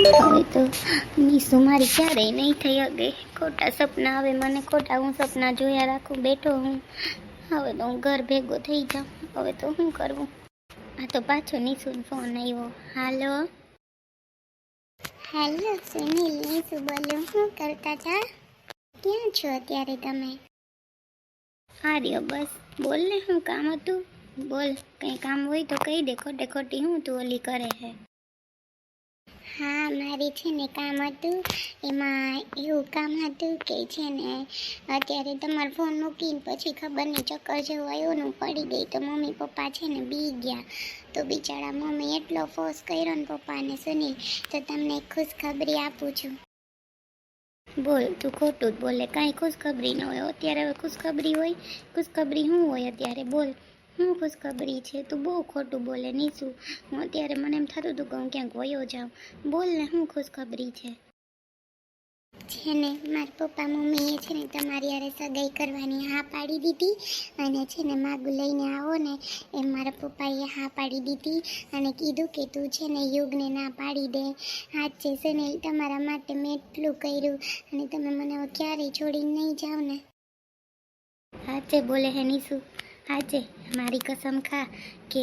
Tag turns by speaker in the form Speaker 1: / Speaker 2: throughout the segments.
Speaker 1: હવે તો નીસુ મારી ક્યારેય નહીં થઈ હગે ખોટા સપના આવે મને ખોટા હું સપના જોયા રાખું બેઠો હું. હવે તો હું ઘર ભેગો થઈ જાઉં. હવે તો શું કરવું? આ તો પાછો નીસુ ફોન આવ્યો. હાલો? હાલો સુનિલ નીસુ બોલું શું કરતા હતા? ક્યાં છો અત્યારે તમે? હાર્યો બસ. બોલ ને શું કામ હતું? બોલ કંઈ કામ હોય તો કહી દે. ખોટે ખોટી હું તું ઓલી કરે છે? હા, મારી છે ને કામ હતું. એમાં એવું કામ હતું કે છે ને, અત્યારે તમારો ફોન મૂકીને પછી ખબર નહીં, ચક્કર જેવું આવ્યું ને પડી ગઈ. તો મમ્મી પપ્પા છે ને બી ગયા. તો બિચારા મમ્મી એટલો ફોર્સ કર્યો ને પપ્પાને સુનિલ, તો તમને ખુશખબરી આપું છું. બોલ, તું ખોટું જ બોલે. કાંઈ ખુશખબરી ન હોય. અત્યારે હવે ખુશખબરી હોય. ખુશખબરી શું હોય અત્યારે? બોલ. શું ખુશખબરી છે, તું બહુ ખોટું બોલે નીસું હું અત્યારે મને એમ થતું હતું કે હું ક્યાંક વયો જાઉં. બોલ ને, હું ખુશખબરી છે? છે ને, મારા પપ્પા, મમ્મીએ છે ને તમારી યારે સગાઈ કરવાની હા પાડી દીધી અને છે ને માગું લઈને આવો ને. એમ મારા પપ્પાએ હા પાડી દીધી અને કીધું કે તું છે ને યુગને ના પાડી દે. હાથ છે સુનિલ તમારા માટે મેં એટલું કર્યું અને તમે મને ક્યારેય છોડીને નહીં જાઓ ને. હાચે બોલે હે નીસુ હાચે મારી કસમ ખા કે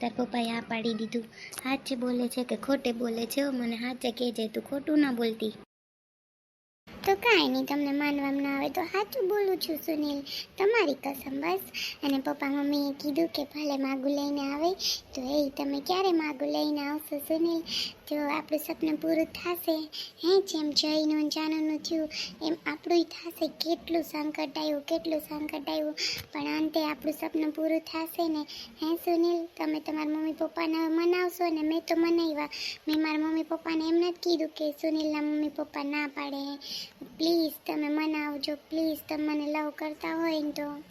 Speaker 1: તાર પપ્પાએ આ પાડી દીધું. સાચે બોલે છે કે ખોટે બોલે છે મને સાચે કહેજે, તું ખોટું ના બોલતી. તો કાંઈ નહીં, તમને માનવામાં ના આવે તો સાચું બોલું છું, સુનિલ. તમારી કસમ બસ. અને પપ્પા મમ્મીએ કીધું કે ભલે માગું લઈને આવે, તો એ તમે ક્યારે માગું લઈને આવશો, સુનિલ? જો આપણું સપનું પૂરું થશે. હે, જેમ જયનું ને જાનુનું થયું, એમ આપણું થશે. કેટલું સંકટ આવ્યું, કેટલું સંકટ આવ્યું. પણ અંતે આપણું સપનું પૂરું થશે ને. હે, સુનિલ, તમે તમારા મમ્મી પપ્પાને મનાવશો ને મેં તો મનાવ્યા. મેં મારા મમ્મી પપ્પાને એમ નથી કીધું કે સુનિલના મમ્મી પપ્પા ના પાડે. પ્લીઝ તમે મનાવજો પ્લીઝ તમે મને લવ કરતા હોય તો.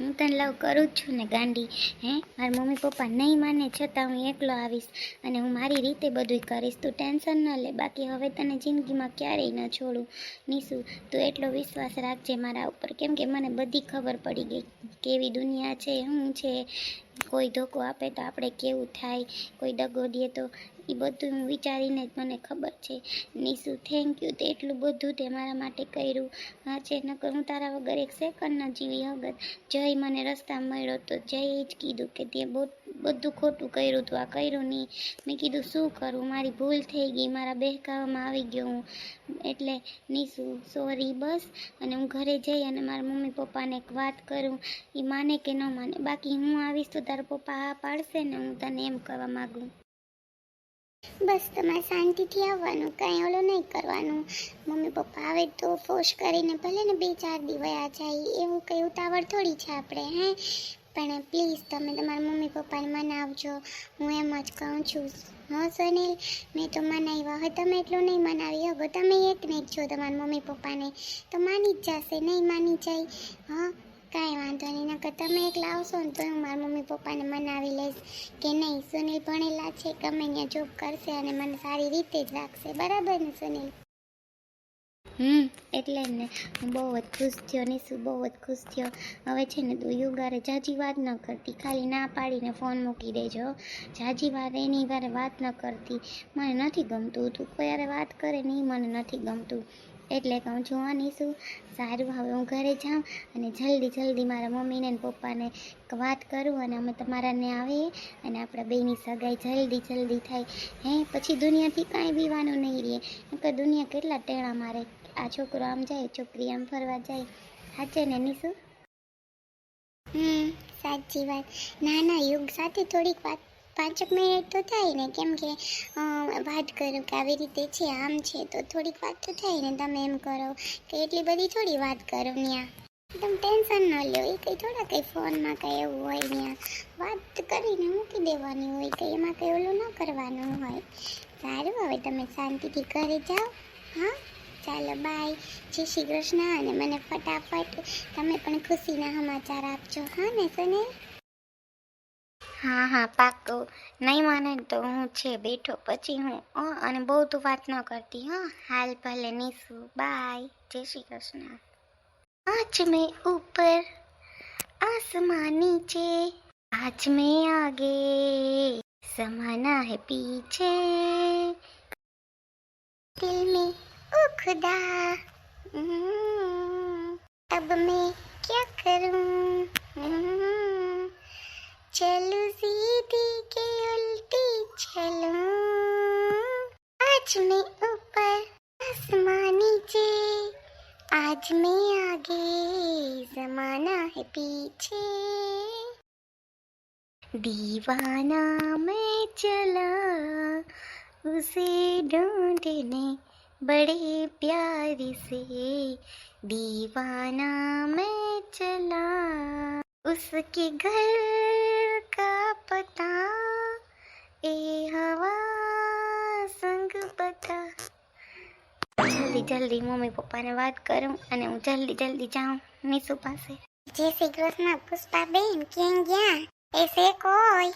Speaker 1: હું તને લવ કરું જ છું ને, ગાંડી. હે? મારા મમ્મી પપ્પા નહીં માને, છતાં હું એકલો આવીશ અને હું મારી રીતે બધું કરીશ. તું ટેન્શન ન લે, બાકી હવે તને જિંદગીમાં ક્યારેય ન છોડું. નીશું, તું એટલો વિશ્વાસ રાખજે મારા ઉપર. કેમ કે મને બધી ખબર પડી ગઈ. કેવી દુનિયા છે શું છે. કોઈ ધોકો આપે તો આપણે કેવું થાય, કોઈ દગો દે તો એ બધું હું વિચારીને જ મને ખબર છે. નીસુ થેન્ક યુ તે એટલું બધું તે મારા માટે કર્યું. હા છે, નકર હું તારા વગર એક સેકન્ડ ન જીવી હગત. જય મને રસ્તા મળ્યો તો જય જ કીધું કે તે બહુ બધું ખોટું કર્યું હતું આ કર્યું નહીં. મેં કીધું, શું કરું? મારી ભૂલ થઈ ગઈ, મારા બહેકાવામાં આવી ગયો હું. એટલે નીસુ સોરી બસ. અને હું ઘરે જઈ અને મારા મમ્મી પપ્પાને એક વાત કરું. એ માને કે ન માને. બાકી હું આવીશ તો તારા પપ્પા હા પાડશે ને હું તને એમ કહેવા માગું. બસ, તમારે શાંતિથી આવવાનું. કાંઈ ઓલો નહીં કરવાનું. મમ્મી પપ્પા આવે તો ફોર્સ કરીને ભલે ને બે ચાર દી વયા જાય. એવું કંઈ ઉતાવળ થોડી છે આપણે, હે? પણ પ્લીઝ તમે તમારા મમ્મી પપ્પાને મનાવજો. હું એમ જ કહું છું. હો સુનિલ, મેં તો મનાવ્યા હવે તમે એટલું નહીં મનાવી. હગો તમે એક ને એક છો તમારા મમ્મી પપ્પાને. તો માની જ જશે, નહીં માની જાય. હા, કાંઈ વાંધો નહીં. નકર તમે એકલા આવશો ને તો હું મારા મમ્મી પપ્પાને મનાવી લઈશ. કે નહીં? સુનિલ ભણેલા છે, ગમે ત્યાં જોબ કરશે અને મને સારી રીતે જ રાખશે. બરાબર ને, સુનિલ? હમ, એટલે જ ને. હું બહુ જ ખુશ થયો નીસુ બહુ જ ખુશ થયો. હવે છે ને તું યુગારે જાજી વાત ન કરતી. ખાલી ના પાડીને ફોન મૂકી દેજો. જાજી વાર એની વારે વાત ન કરતી. મને નથી ગમતું. તું કોઈ યારે વાત કરે નહીં મને નથી ગમતું. એટલે કહું હું હા નીસુ સારું, હવે હું ઘરે જાઉં અને જલ્દી જલ્દી મારા મમ્મીને ને પપ્પાને વાત કરું અને અમે તમારાને આવીએ અને આપણા બેની સગાઈ જલ્દી જલ્દી થાય. હે, પછી દુનિયાથી કાંઈ બીવાનું નહીં રહે. કે દુનિયા કેટલા ટેણા મારે? આ છોકરો આમ જાય, છોકરી આમ ફરવા જાય. સાચે ને નીસુ હમ, સાચી વાત. ના ના, યુગ સાથે થોડીક વાત પાંચક મિનિટ તો થાય ને, કેમ કે વાત કરું કે આવી રીતે છે, આમ છે, તો થોડીક વાત તો થાય ને, તમે એમ કરો કે એટલી બધી થોડી વાત કરો ત્યાં તમે ટેન્શન ન લો એ કંઈ થોડા કંઈ ફોનમાં કંઈ એવું હોય ત્યાં વાત કરીને મૂકી દેવાની હોય કંઈ, એમાં કંઈ ઓલું ન કરવાનું હોય. સારું, હવે તમે શાંતિથી ઘરે જાઓ. હા? ચાલો, બાય. જય શ્રી કૃષ્ણ, અને મને ફટાફટ તમે પણ ખુશીના સમાચાર આપજો. હા ને સુનિલ હા હા, પાક્કું. નહીં માને તો હું છે, બેઠો. પછી હું ઓ અને બહુ તું વાત ન કરતી, હો. હાલ ભલે નીસું. બાય. જય શ્રી કૃષ્ણ. આજ મેં ઉપર આસમાની નીચે, આજ મેં આગે સમાના હે પીછે. દિલ મેં ઓ અબ મેં ક્યા કરું? चलूँ सीधी के उल्टी चलूँ। आज मैं ऊपर आसमान नीचे, आज मैं आगे जमाना है पीछे। दीवाना मैं चला, उसे ढूँढने बड़े प्यार से। दीवाना मैं चला, उसके घर પતા એ હવા સંગ પતા જલ્દી જલ્દી મમ્મી પપ્પાને વાત કરું અને હું જલ્દી જલ્દી જાઉં નીસુ પાસે. જય શ્રી કૃષ્ણ, પુષ્પાબેન કેમ ગયા? એ છે કોઈ?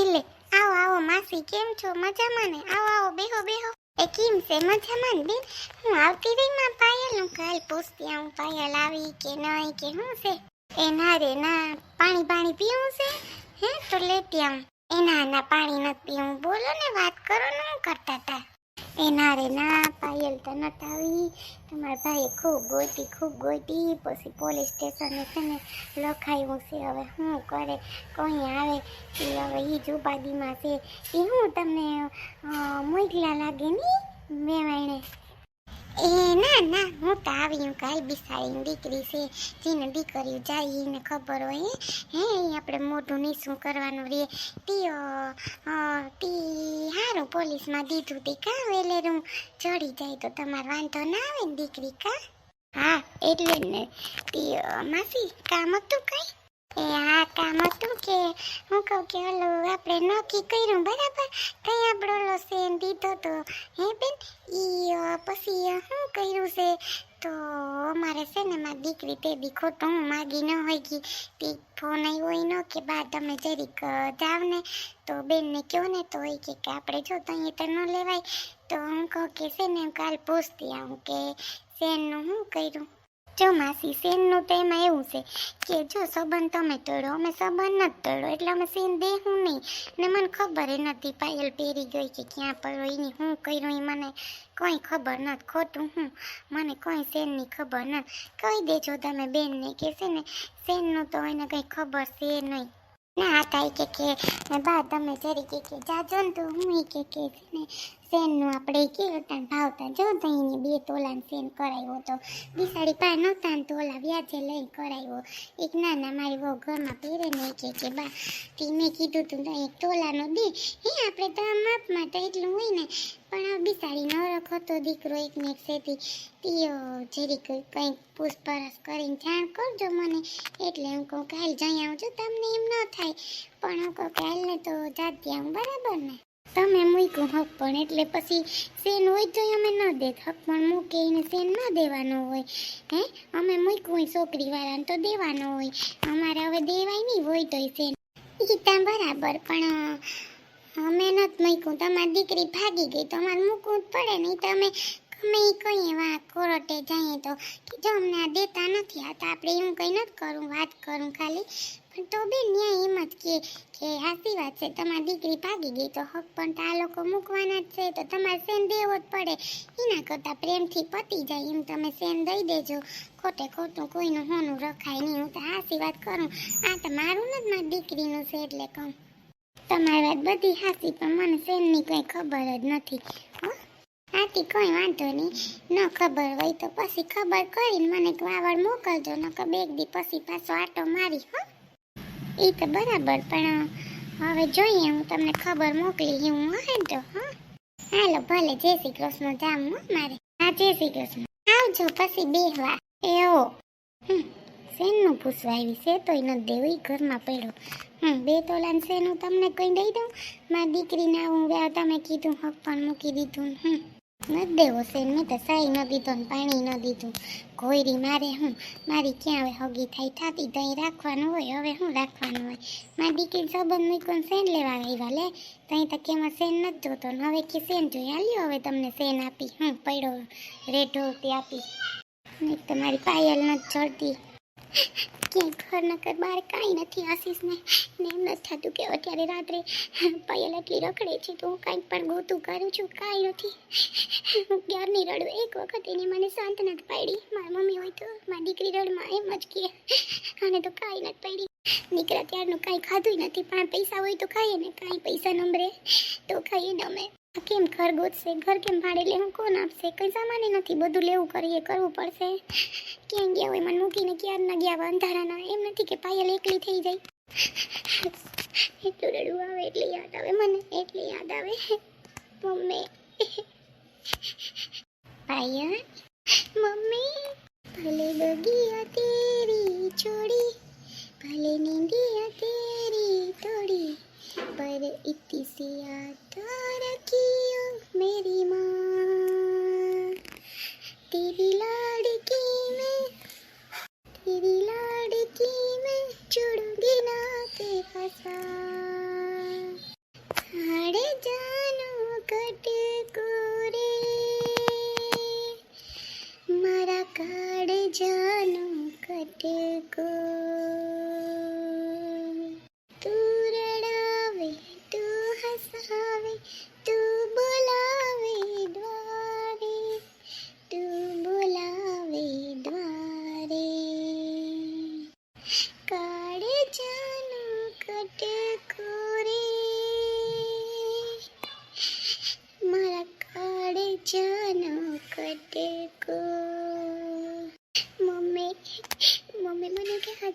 Speaker 1: એટલે, આવો આવો, માસી, કેમ છો? મજામાં ને? આવો આવો, બેહો બેહો. એ કેમ છે? મજામાં બેન? હું આવતી રહી માં પાયલ હું કાલ પૂછતી આવું પાયલ આવી કે નહીં કે શું છે? એ ના રે, ના. પાણી પાણી પીવું છે? હે તો લેતી આવું એ ના પાણી નથી પીવું. બોલો ને, વાત કરો ને કરતા હતા એ ના રે, ના, પાયલ તો નથી આવી. તમારા ભાઈએ ખૂબ ગોતી ખૂબ ગોતી. પછી પોલીસ સ્ટેશને છે ને લખાયું છે, હવે શું કરે, કોઈ આવે. એ હવે એ જ છે. એ હું તમને મોકલા લાગે ની, મેવાણે? એ ના ના હું તો આવી હું કાલ બિસાડીની દીકરી છે જેને દીકરીઓ જાય એને ખબર હોય હે? આપણે મોઢું નહીં શું કરવાનું રે. તી અ, અ, તી હારું પોલીસમાં દીધું તી કા વેલેરું ચડી જાય તો તમારે વાંધો ના આવે દીકરી કા? હા એટલે જ ને. તી માસી કામ હતું કઈ? એ આ કામ હતું કે હું કહું કે ઓલો આપણે નક્કી કર્યું, બરાબર? કઈ આપણો ઓલો સેન દીધો તો? હે બેન? ઈ પછી શું કર્યું છે? તો અમારે છે ને, મારી દીકરી તે બી ખોટું હું માગી ન હોય કે તે ફોન આવ્યો હોય ન કે, બા, તમે જરીક જાવ ને. તો બેનને કહો ને, તો હોય કે આપણે જો તો અહીંયા તો ન લેવાય. તો હું કહું કે, છે ને કાલ પૂછતી આવું કે શેનનું શું કર્યું? જો માસી સેનનું તો એમાં એવું છે કે જો સંબંધ તમે તોડો અમે સંબંધ નથી તોડો એટલે અમે સેન દેહું નહીં. ને મને ખબર એ નથી, પાયલ પહેરી ગઈ કે ક્યાં પડ્યો, એની હું કર્યું, એ મને કોઈ ખબર નથી, ખોટું હું, મને કોઈ સેનની ખબર નથી. કહી દેજો તમે બેનને કે છે ને સેનનું તો એને કંઈ ખબર છે નહીં. ના હતા કે કે બા, તમે જરી કે જાજો ને તો હું કે છે ને સેનનું આપણે કે હતા ભાવતા? જો દહીંની બે તોલાન સેન કરાવ્યો તો બિસાડી પાસે નહોતા ને તોલા વ્યાજે લઈ કરાવ્યો. એક ના ના મારી બહુ ઘરમાં પહેરે ને કે કે બા. તે મેં કીધું તું એક તોલાનો દે. હે, આપણે તો આ માપમાં તો એટલું હોય ને. પણ આ બિસાડી નરક હતો, દીકરો એક ને એક સેથી તીઓ જેરી કંઈક પૂછપરછ કરીને, જાણ કરજો મને. એટલે હું કહું, કાલ જઈ આવું છું, તમને એમ ન થાય. પણ હું કહું કાલને તો જાતી આવું બરાબર ને. તમે મૂક્યું હક પણ એટલે પછી સેન હોય તો અમે ન દેત હક પણ મૂકે એને સેન ન દેવાનો હોય. હે? અમે મૂક્યું હોય છોકરીવાળાને તો દેવાનો હોય. અમારે હવે દેવાય નહીં હોય તોય સેન. ત્યાં બરાબર, પણ અમે નથી મૂક્યું. તમારી દીકરી ભાગી ગઈ, તો અમારે મૂકવું જ પડે નહીં તો અમે ઈ કહીએ વા કોર્ટે જઈએ તો કે જો અમને આ દેતા નથી આ તો આપણે એવું કંઈ નથી કરું, વાત કરું ખાલી. પણ તો બેન ન્યાય એમ જ કે કે સાચી વાત છે, તમારી દીકરી ભાગી ગઈ તો હક પણ તો આ લોકો મૂકવાના જ છે, તો તમારે સેન દેવો જ પડે. એના કરતાં પ્રેમથી પતી જાય, એમ તમે સેન દઈ દેજો. ખોટે ખોટું કોઈનું હોનું રખાય નહીં, હું તો સાચી વાત કરું. આ તો મારું નથી મારી દીકરીનું છે એટલે કહું. તમારી વાત બધી હાસી, પણ મને સેનની કંઈ ખબર જ નથી. હો કોઈ વાંધો નહીં. ન ખબર હોય તો પછી ખબર કરીને મને વાવડ મોકલજો, નકર બે દી પછી પાછો આટો મારી હો. એ તો બરાબર, પણ હવે જોઈએ, હું તમને ખબર મોકલી હું હે તો હા. હાલો, ભલે, જય શ્રી કૃષ્ણ જામ હો, મારે. હા, જય શ્રી કૃષ્ણ. આવજો પછી બેહવા એવો હમ, શેનનું પૂછવા આવી છે તોય નથી દેવું ઘરમાં પડ્યો. હમ, બે તોલાન શેનું તમને કંઈ દઈ દઉં? મારી દીકરીને આવું તમે કીધું, હક પણ મૂકી દીધું, હમ. નથી દેવો શેન મેં તો સાઈ ન દીધો ને પાણી ન દીધું. ઘોયરી મારે હું, મારી ક્યાં હવે હગી થાય? થાતી તો રાખવાનું હોય, હવે હું રાખવાનું હોય? મારી દીકરી સંબંધ મૂકીને સેન લેવા આવ્યા લે. ત્યાં તો કેમાં સેન નથી જોતો? ને હવે કે સેન જોઈ હાલ્યો હવે તમને સેન આપી. હું પડ્યો રેઢો તે આપી. નહીં તો મારી પાયલ નથી ચડતી ક્યાંય ઘર કર બહાર કાંઈ નથી આશીષને ને. એમ નથી થતું કે અત્યારે રાત્રે પાયલ એટલી રખડે છે તો હું કાંઈક પણ ગોતું કરું છું, કાંઈ નથી. હું ક્યારની રડું એક વખત એને મને શાંત નથી પાડી. મારી મમ્મી હોય તો મારી દીકરી રડમાં એમ જ કહે. આને તો કાંઈ નથી પાડી. નીકળ્યા ત્યારનું કાંઈ ખાધું નથી, પણ પૈસા હોય તો ખાઈએ ને, કાંઈ પૈસા નંબરે તો ખાઈએ ને અમે. કેમ ઘર ગોતશે ઘર કેમ ભાડે લેવું કોણ આપશે કંઈ સામાને નથી બધું લેવું કરીએ કરવું પડશે ક્યાં ગયા હોય મને મૂકીને ક્યાં ન ગયા હોય અંધારાના એમ નથી કે પાયલ એકલી થઈ જાય એટલું રડવું આવે એટલે યાદ આવે મને એટલે યાદ આવે મમ્મી પાયલ મમ્મી ભલે બગીયા તેરી છોડી ભલે નીંદિયા તેરી તોડી पर इतनी सी याद तो रखियो मेरी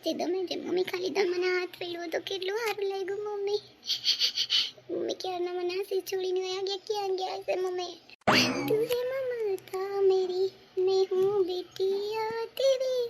Speaker 1: જે ગમે તે મમ્મી ખાલી તમે મને હાથ પહેર્યો તો કેટલું સારું લાગ્યું મમ્મી. મમ્મી ક્યારના મને હસી છોડીને વયા ગયા? ક્યાં ગયા છે મમ્મી? તું રે મમતા મેરી મેં હું બેટી આ તેરી.